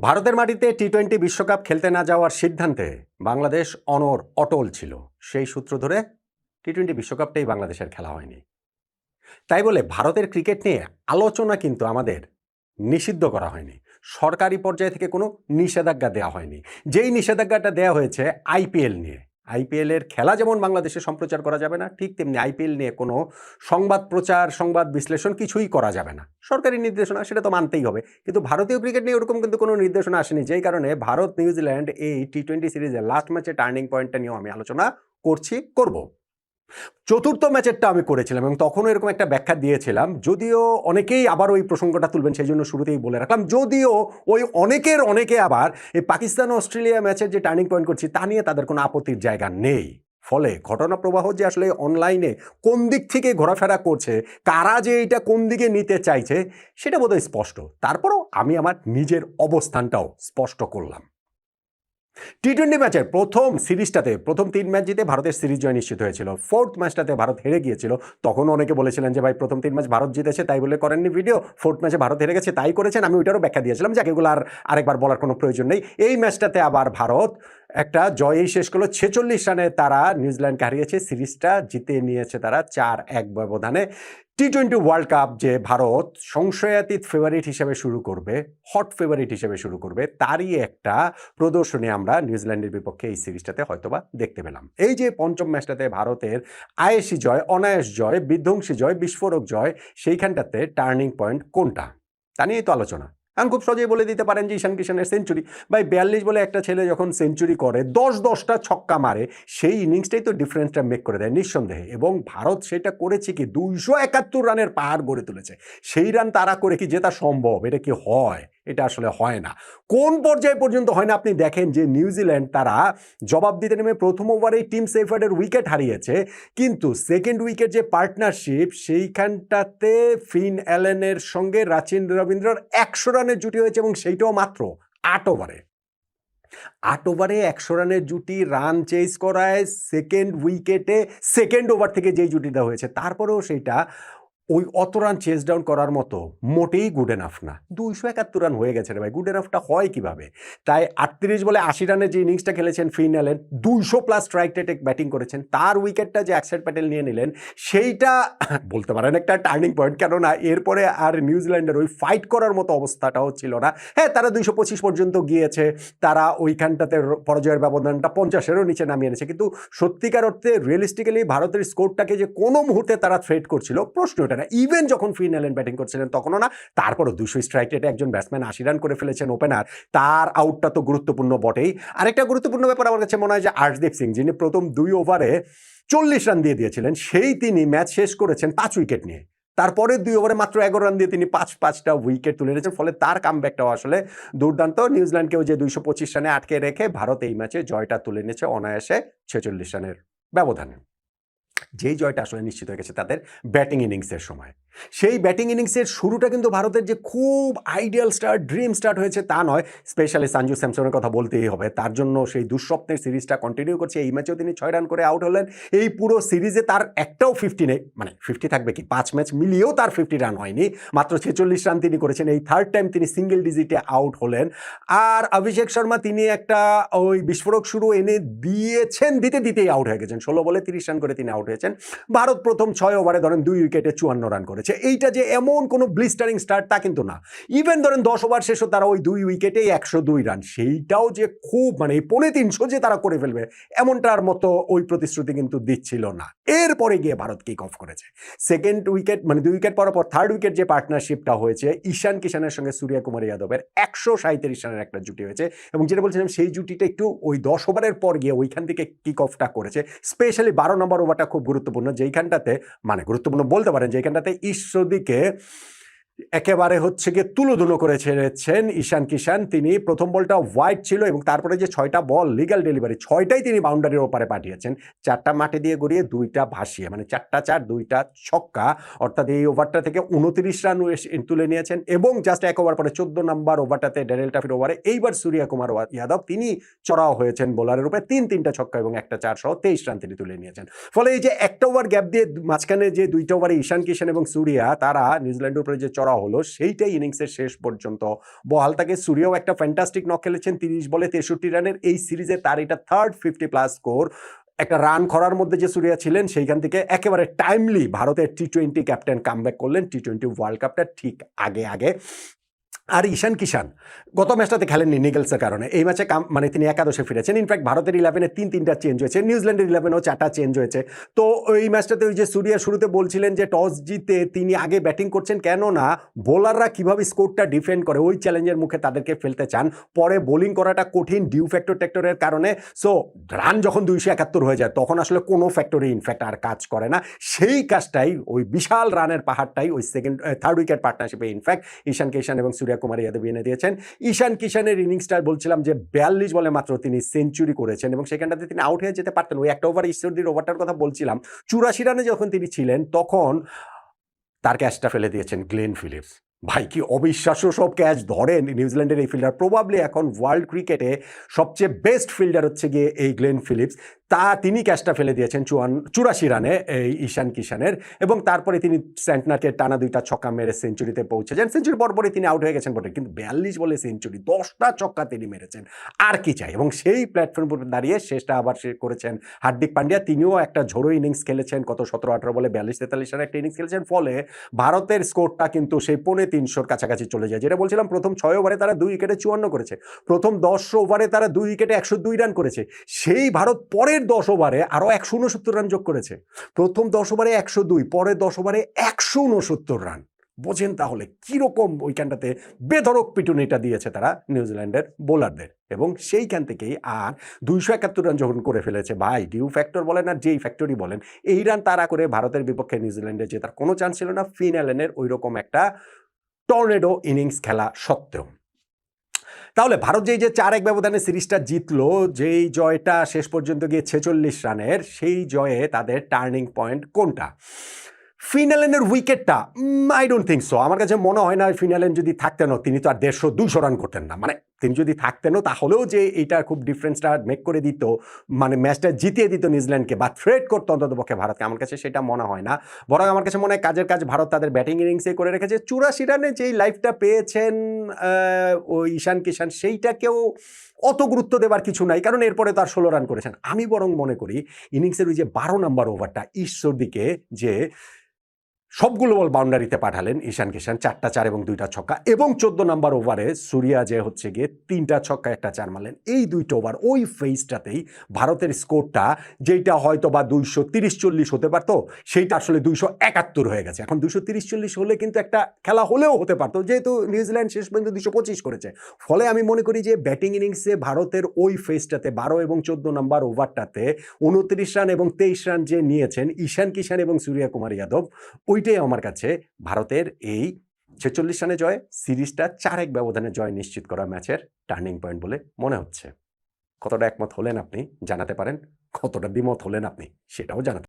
ভারতের মাটিতে T twenty বিশ্বকাপ খেলতে না যাওয়ার সিদ্ধান্তে বাংলাদেশ অনর অটল ছিল। সেই সূত্র ধরে টি টোয়েন্টি বিশ্বকাপটাই বাংলাদেশের খেলা হয়নি। তাই বলে ভারতের ক্রিকেট নিয়ে আলোচনা কিন্তু আমাদের নিষিদ্ধ করা হয়নি। সরকারি পর্যায় থেকে কোনো নিষেধাজ্ঞা দেওয়া হয়নি। যেই নিষেধাজ্ঞাটা দেওয়া হয়েছে আইপিএল নিয়ে। আইপিএল এর খেলা যেমন বাংলাদেশে সম্প্রচার করা যাবে না, ঠিক তেমনি আইপিএল নিয়ে কোনো সংবাদ প্রচার, সংবাদ বিশ্লেষণ কিছুই করা যাবে না। সরকারি নির্দেশনা সেটা তো মানতেই হবে। কিন্তু ভারতীয় ক্রিকেট নিয়ে ওরকম কিন্তু কোনো নির্দেশনা আসেনি, যেই কারণে ভারত নিউজিল্যান্ড এই টি টোয়েন্টি সিরিজের লাস্ট ম্যাচে টার্নিং পয়েন্টটা নিয়েও আমি আলোচনা করছি, করব। চতুর্থ ম্যাচেরটা আমি করেছিলাম এবং তখনও এরকম একটা ব্যাখ্যা দিয়েছিলাম। যদিও অনেকেই আবার ওই প্রসঙ্গটা তুলবেন, সেই জন্য শুরুতেই বলে রাখলাম। যদিও ওই অনেকের অনেকে আবার এই পাকিস্তান অস্ট্রেলিয়া ম্যাচের যে টার্নিং পয়েন্ট করছি, তা নিয়ে তাদের কোনো আপত্তির জায়গা নেই। ফলে ঘটনা প্রবাহ যে আসলে অনলাইনে কোন দিক থেকে ঘোরাফেরা করছে, কারা যে এটা কোন দিকে নিতে চাইছে, সেটা বোধহয় স্পষ্ট। তারপরও আমি আমার নিজের অবস্থানটাও স্পষ্ট করলাম। টি টোয়েন্টি ম্যাচের প্রথম সিরিজটাতে, প্রথম তিন ম্যাচ জিতে ভারতের সিরিজ জয় নিশ্চিত হয়েছিল। ফোর্থ ম্যাচটাতে ভারত হেরে গিয়েছিল। তখন অনেকে বলেছিলেন যে, ভাই, প্রথম তিন ম্যাচ ভারত জিতেছে, তাই বলে করেননি ভিডিও ফোর্থ ম্যাচে ভারত হেরে গেছে, তাই করেছেন। আমি ওইটারও ব্যাখ্যা দিয়েছিলাম যাকে এগুলো আর আরেকবার বলার কোনো প্রয়োজন নেই। এই ম্যাচটাতে আবার ভারত একটা জয়েই শেষ করল। ছেচল্লিশ রানে তারা নিউজিল্যান্ডকে হারিয়েছে। সিরিজটা জিতে নিয়েছে তারা চার এক ব্যবধানে। টি টোয়েন্টি ওয়ার্ল্ড কাপ যে ভারত সংশয়াতীত ফেভারিট হিসেবে শুরু করবে হট ফেভারিট হিসেবে শুরু করবে, তারই একটা প্রদর্শনী আমরা নিউজিল্যান্ডের বিপক্ষে এই সিরিজটাতে হয়তোবা দেখতে পেলাম। এই যে পঞ্চম ম্যাচটাতে ভারতের আয়েসি জয়, অনায়াস জয়, বিধ্বংসী জয়, বিস্ফোরক জয়, সেইখানটাতে টার্নিং পয়েন্ট কোনটা? তা নিয়েই তো আলোচনা। এখন খুব সহজেই বলে দিতে পারেন যে ঈশান কিষানের সেঞ্চুরি ভাই, বিয়াল্লিশ বলে একটা ছেলে যখন সেঞ্চুরি করে, দশ দশটা ছক্কা মারে, সেই ইনিংসটাই তো ডিফারেন্সটা মেক করে দেয় নিঃসন্দেহে। এবং ভারত সেটা করেছে কি, দুইশো একাত্তর রানের পাহাড় গড়ে তুলেছে। সেই রান তারা করে কি যেটা সম্ভব? এটা কি হয়? এটা আসলে হয় না। কোন পর্যায়ে পর্যন্ত হয় না আপনি দেখেন যে নিউজিল্যান্ড তারা জবাব দিতে নেমে প্রথম ওভারেই টিম সেফার্ডের উইকেট হারিয়েছে। কিন্তু সেকেন্ড উইকেট যে পার্টনারশিপ সেইখানটাতে ফিন অ্যালেনের সঙ্গে রাচিন রবীন্দ্রর একশো রানের জুটি হয়েছে এবং সেইটাও মাত্র আট ওভারে। আট ওভারে একশো রানের জুটি রান চেস করায় সেকেন্ড উইকেটে সেকেন্ড ওভার থেকে যেই জুটিটা হয়েছে, তারপরেও সেইটা ওই অত রান চেস ডাউন করার মতো মোটেই গুড এনাফ না। দুইশো একাত্তর রান হয়ে গেছে রে ভাই গুড এনাফটা হয় কীভাবে? তাই আটত্রিশ বলে আশি রানের যে ইনিংসটা খেলেছেন ফিন দুইশো প্লাস স্ট্রাইক রেটে ব্যাটিং করেছেন, তার উইকেটটা যে অ্যাক্সেট প্যাটেল নিয়ে নিলেন, সেইটা বলতে পারেন একটা টার্নিং পয়েন্ট কেননা এরপরে আর নিউজিল্যান্ডের ওই ফাইট করার মতো অবস্থাটাও ছিল না। হ্যাঁ তারা দুইশো পঁচিশ পর্যন্ত গিয়েছে, তারা ওইখানটাতে পরাজয়ের ব্যবধানটা পঞ্চাশেরও নিচে নামিয়ে এনেছে, কিন্তু সত্যিকার অর্থে রিয়েলিস্টিক্যালি ভারতের স্কোরটাকে যে কোনো মুহূর্তে তারা থ্রেট করছিল প্রশ্ন এটা না ইভেন যখন ফিন অ্যালেন ব্যাটিং করছিলেন, তখনও না। তারপরও দুশো স্ট্রাইক রেটে একজন ব্যাটসম্যান আশি রান করে ফেলেছেন ওপেনার তার আউটটা তো গুরুত্বপূর্ণ বটেই। আরেকটা গুরুত্বপূর্ণ ব্যাপার আমার কাছে মনে হয় যে আর্শদীপ সিং, যিনি প্রথম দুই ওভারে চল্লিশ রান দিয়ে দিয়েছিলেন, সেই তিনি ম্যাচ শেষ করেছেন পাঁচ উইকেট নিয়ে। তারপরে দুই ওভারে মাত্র এগারো রান দিয়ে তিনি পাঁচ, পাঁচটা উইকেট তুলে নিয়েছেন ফলে তার কামব্যাকটাও আসলে দুর্দান্ত। নিউজিল্যান্ডকেও যে দুইশো পঁচিশ রানে আটকে রেখে ভারত এই ম্যাচে জয়টা তুলে নিয়েছে অনায়াসে ছেচল্লিশ রানের ব্যবধানে। যেই জয়টা আসলে নিশ্চিত হয়ে গেছে তাদের ব্যাটিং ইনিংসের সময়। সেই ব্যাটিং ইনিংসের শুরুটা কিন্তু ভারতের যে খুব আইডিয়াল স্টার্ট ড্রিম স্টার্ট হয়েছে তা নয়। স্পেশালি সঞ্জু স্যামসনের কথা বলতেই হবে। তার জন্য সেই দুঃস্বপ্নের সিরিজটা কন্টিনিউ করছে। এই ম্যাচেও তিনি ছয় রান করে আউট হলেন। এই পুরো সিরিজে তার একটাও ফিফটি নেই। মানে ফিফটি থাকবে কি? পাঁচ ম্যাচ মিলিয়েও তার ফিফটি রান হয়নি। মাত্র ছেচল্লিশ রান তিনি করেছেন। এই থার্ড টাইম তিনি সিঙ্গেল ডিজিটে আউট হলেন। আর অভিষেক শর্মা তিনি একটা ওই বিস্ফোরক শুরু এনে দিয়েছেন। দিতে দিতেই আউট হয়ে গেছেন। ষোলো বলে তিরিশ রান করে তিনি আউট হয়েছেন। ভারত প্রথম ছয় ওভারে ধরেন দুই উইকেটে চুয়ান্ন রান করেছে। এইটা যে এমন কোনো ব্লিস্টারিং স্টার্ট তা কিন্তু না। ইভেন ধরেন দশ ওভার শেষও তারা ওই দুই উইকেটেই একশো দুই রান সেইটাও যে খুব মানে পৌনে তিনশো যে তারা করে ফেলবে, এমনটার মতো ওই প্রতিশ্রুতি কিন্তু দিচ্ছিল না। এরপরে গিয়ে ভারত কিক অফ করেছে। সেকেন্ড উইকেট মানে দুই উইকেট পর পর থার্ড উইকেট যে পার্টনারশিপটা হয়েছে, ঈশান কিষানের সঙ্গে সূর্য কুমার যাদবের একশো সাঁত্রিশ রানের একটা জুটি হয়েছে। এবং যেটা বলছিলাম, সেই জুটিটা একটু ওই দশ ওভারের পর গিয়ে ওইখান থেকে কিক অফটা করেছে। স্পেশালি বারো নম্বর ওভারটা খুব গুরুত্বপূর্ণ, যেইখানটাতে মানে গুরুত্বপূর্ণ বলতে পারেন যেখানটাতে ঈশ্বরদীকে একেবারে হচ্ছে গিয়ে তুলোধুলো করে ছেড়েছেন ঈশান কিষান তিনি প্রথম বলটা হোয়াইট ছিল এবং তারপরে যে ছয়টা বল লিগাল ডেলিভারি ছয়টাই তিনি বাউন্ডারির ওপারে পাঠিয়েছেন। চারটা মাঠে দিয়ে গড়িয়ে দুইটা ভাসিয়ে মানে চারটা চার, দুইটা ছক্কা, অর্থাৎ এই ওভারটা থেকে উনত্রিশ রান তুলে নিয়েছেন এবং জাস্ট এক ওভার পরে চোদ্দ নম্বর ওভারটাতে ড্যারেল টাফির ওভারে এইবার সূর্য কুমার ওয়া- যাদব, তিনি চড়াও হয়েছেন বোলারের উপরে তিন, তিনটা ছক্কা এবং একটা চার সহ তেইশ রান তিনি তুলে নিয়েছেন। ফলে এই যে একটা ওভার গ্যাপ দিয়ে মাঝখানে যে দুইটা ওভারে ঈশান কিষান এবং সূর্যা, তারা নিউজিল্যান্ডের উপরে যে চড়া হলো, সেইটাই ইনিংসের শেষ পর্যন্ত। বহাল তাকে সূর্যও একটা ফ্যান্টাস্টিক নক খেলেছেন তিরিশ বলে তেষট্টি রানের এই সিরিজে, তার এটা থার্ড ফিফটি প্লাস স্কোর একটা রান করার মধ্যে যে সুরিয়া ছিলেন, সেইখান থেকে একেবারে টাইমলি ভারতের টি টোয়েন্টি ক্যাপ্টেন কামব্যাক করলেন। টি টোয়েন্টি ওয়ার্ল্ড কাপটা ঠিক আগে আগে। আর ঈশান কিষান গত ম্যাচটাতে খেলেননি নিগেলসের কারণে। এই ম্যাচে কাম মানে তিনি একাদশে ফিরেছেন। ইনফ্যাক্ট ভারতের ইলেভেনে তিন তিনটা চেঞ্জ হয়েছে। নিউজিল্যান্ডের ইলেভেনও চারটা চেঞ্জ হয়েছে। তো এই ম্যাচটাতে ওই যে সুরিয়া শুরুতে বলছিলেন যে টস জিতে তিনি আগে ব্যাটিং করছেন কেন না বোলাররা কীভাবে স্কোরটা ডিফেন্ড করে, ওই চ্যালেঞ্জের মুখে তাদেরকে ফেলতে চান। পরে বোলিং করাটা কঠিন ডিউ ফ্যাক্টর ট্যাক্টরের কারণে। সো রান যখন দুইশো একাত্তর হয়ে যায়, তখন আসলে কোনো ফ্যাক্টরি ইনফ্যাক্ট আর কাজ করে না। সেই কাজটাই, ওই বিশাল রানের পাহাড়টাই, ওই সেকেন্ড থার্ড উইকেট পার্টনারশিপে ইনফ্যাক্ট ঈশান কিষান এবং সূর্য কুমার যাদব এনে দিয়েছেন। ঈশান কিষানের ইনিংসটা বলছিলাম যে, বিয়াল্লিশ বলে মাত্র তিনি সেঞ্চুরি করেছেন এবং সেখানটাতে তিনি আউট হয়ে যেতে পারতেন। ওই একটা ওভার ঈশ্বরদীর ওভারটার কথা বলছিলাম। চুরাশি রানে যখন তিনি ছিলেন, তখন তার ক্যাচটা ফেলে দিয়েছেন গ্লেন ফিলিপস। ভাই, কি অবিশ্বাস্য সব ক্যাচ ধরেন নিউজিল্যান্ডের এই ফিল্ডার প্রবাবলি এখন ওয়ার্ল্ড ক্রিকেটে সবচেয়ে বেস্ট ফিল্ডার হচ্ছে গিয়ে এই গ্লেন ফিলিপস। তা তিনি ক্যাচটা ফেলে দিয়েছেন চুয়ান, চুরাশি রানে এই ঈশান কিষানের এবং তারপরে তিনি সেন্টনারকে টানা দুইটা ছক্কা মেরে সেঞ্চুরিতে পৌঁছেছেন। সেঞ্চুরি পরপরই তিনি আউট হয়ে গেছেন বটে, কিন্তু বিয়াল্লিশ বলে সেঞ্চুরি, দশটা ছক্কা তিনি মেরেছেন। আর কি চাই? এবং সেই প্ল্যাটফর্ম দাঁড়িয়ে শেষটা আবার সে করেছেন হার্দিক পান্ডিয়া। তিনিও একটা ঝোড়ো ইনিংস খেলেছেন কত সতেরো, আঠারো বলে বিয়াল্লিশ, তেতাল্লিশ রানের একটা ইনিংস খেলেছেন। ফলে ভারতের স্কোরটা কিন্তু সেই পৌনে তিনশোর কাছাকাছি চলে যায়। যেটা বলছিলাম, প্রথম ছয় ওভারে তারা দুই উইকেটে চুয়ান্ন করেছে। প্রথম দশ ওভারে তারা দুই উইকেটে একশো দুই রান করেছে। সেই ভারত পরের দশ ওভারে আরও একশো উনসত্তর রান যোগ করেছে। প্রথম দশ ওভারে একশো দুই পরের দশ ওভারে একশো উনসত্তর রান। বোঝেন তাহলে কীরকম ওইখানটাতে বেধরক পিটুনিটা দিয়েছে তারা নিউজিল্যান্ডের বোলারদের। এবং সেইখান থেকেই আর দুইশো একাত্তর রান যখন করে ফেলেছে, ভাই, ডিউ ফ্যাক্টর বলেন আর যেই ফ্যাক্টরি বলেন, এই রান তারা করে ভারতের বিপক্ষে নিউজিল্যান্ডে জেতার কোনো চান্স ছিল না। ফিন অ্যালেনের ওই রকম একটা টর্নেডো ইনিংস খেলা সত্ত্বেও। তাহলে ভারত যেই যে চার এক ব্যবধানে সিরিজটা জিতলো, যেই জয়টা শেষ পর্যন্ত গিয়ে ছেচল্লিশ রানের, সেই জয়ে তাদের টার্নিং পয়েন্ট কোনটা? ফিনালেনের উইকেটটা আই ডোন্ট থিঙ্ক সো আমার কাছে মনে হয় না, ফিনালেন যদি থাকতেন তিনি তো আর দেড়শো দুশো রান করতেন না। মানে তিনি যদি থাকতেনও, তাহলেও যে এইটা খুব ডিফারেন্সটা মেক করে দিত মানে ম্যাচটা জিতিয়ে দিত নিউজিল্যান্ডকে বা থ্রেট করতো অন্ততপক্ষে ভারতকে, আমার কাছে সেটা মনে হয় না। বরং আমার কাছে মনে হয় কাজের কাজ ভারত তাদের ব্যাটিং ইনিংসে করে রেখেছে। চুরাশি রানে যেই লাইফটা পেয়েছেন ওই ঈশান কিষান, সেইটাকেও অত গুরুত্ব দেবার কিছু নাই, কারণ এরপরে তার ষোলো রান করেছেন। আমি বরং মনে করি ইনিংসের ওই যে বারো নম্বর ওভারটা ঈশ্বর দিকে যে সবগুলো বল বাউন্ডারিতে পাঠালেন ঈশান কিষান চারটা চার এবং দুইটা ছক্কা। এবং চোদ্দ নাম্বার ওভারে সুরিয়া যে হচ্ছে গিয়ে তিনটা ছক্কা, একটা চার মারলেন। এই দুইটা ওভার ওই ফেজটাতেই ভারতের স্কোরটা যেইটা হয়তো বা দুইশো তিরিশ চল্লিশ হতে পারতো, সেইটা আসলে দুইশো একাত্তর হয়ে গেছে। এখন দুইশো তিরিশ চল্লিশ হলে কিন্তু একটা খেলা হলেও হতে পারতো, যেহেতু নিউজিল্যান্ড শেষ পর্যন্ত দুশো পঁচিশ করেছে। ফলে আমি মনে করি যে ব্যাটিং ইনিংসে ভারতের ওই ফেজটাতে বারো এবং চোদ্দ নাম্বার ওভারটাতে উনত্রিশ রান এবং তেইশ রান যে নিয়েছেন ঈশান কিষান এবং সূর্য কুমার যাদব ওইটাই আমার কাছে। ভারতের এই ছেচল্লিশ রানে জয়, সিরিজটা চার এক ব্যবধানে জয় নিশ্চিত করা ম্যাচের টার্নিং পয়েন্ট বলে মনে হচ্ছে। কতটা একমত হলেন আপনি জানাতে পারেন, কতটা দ্বিমত হলেন আপনি সেটাও জানাতে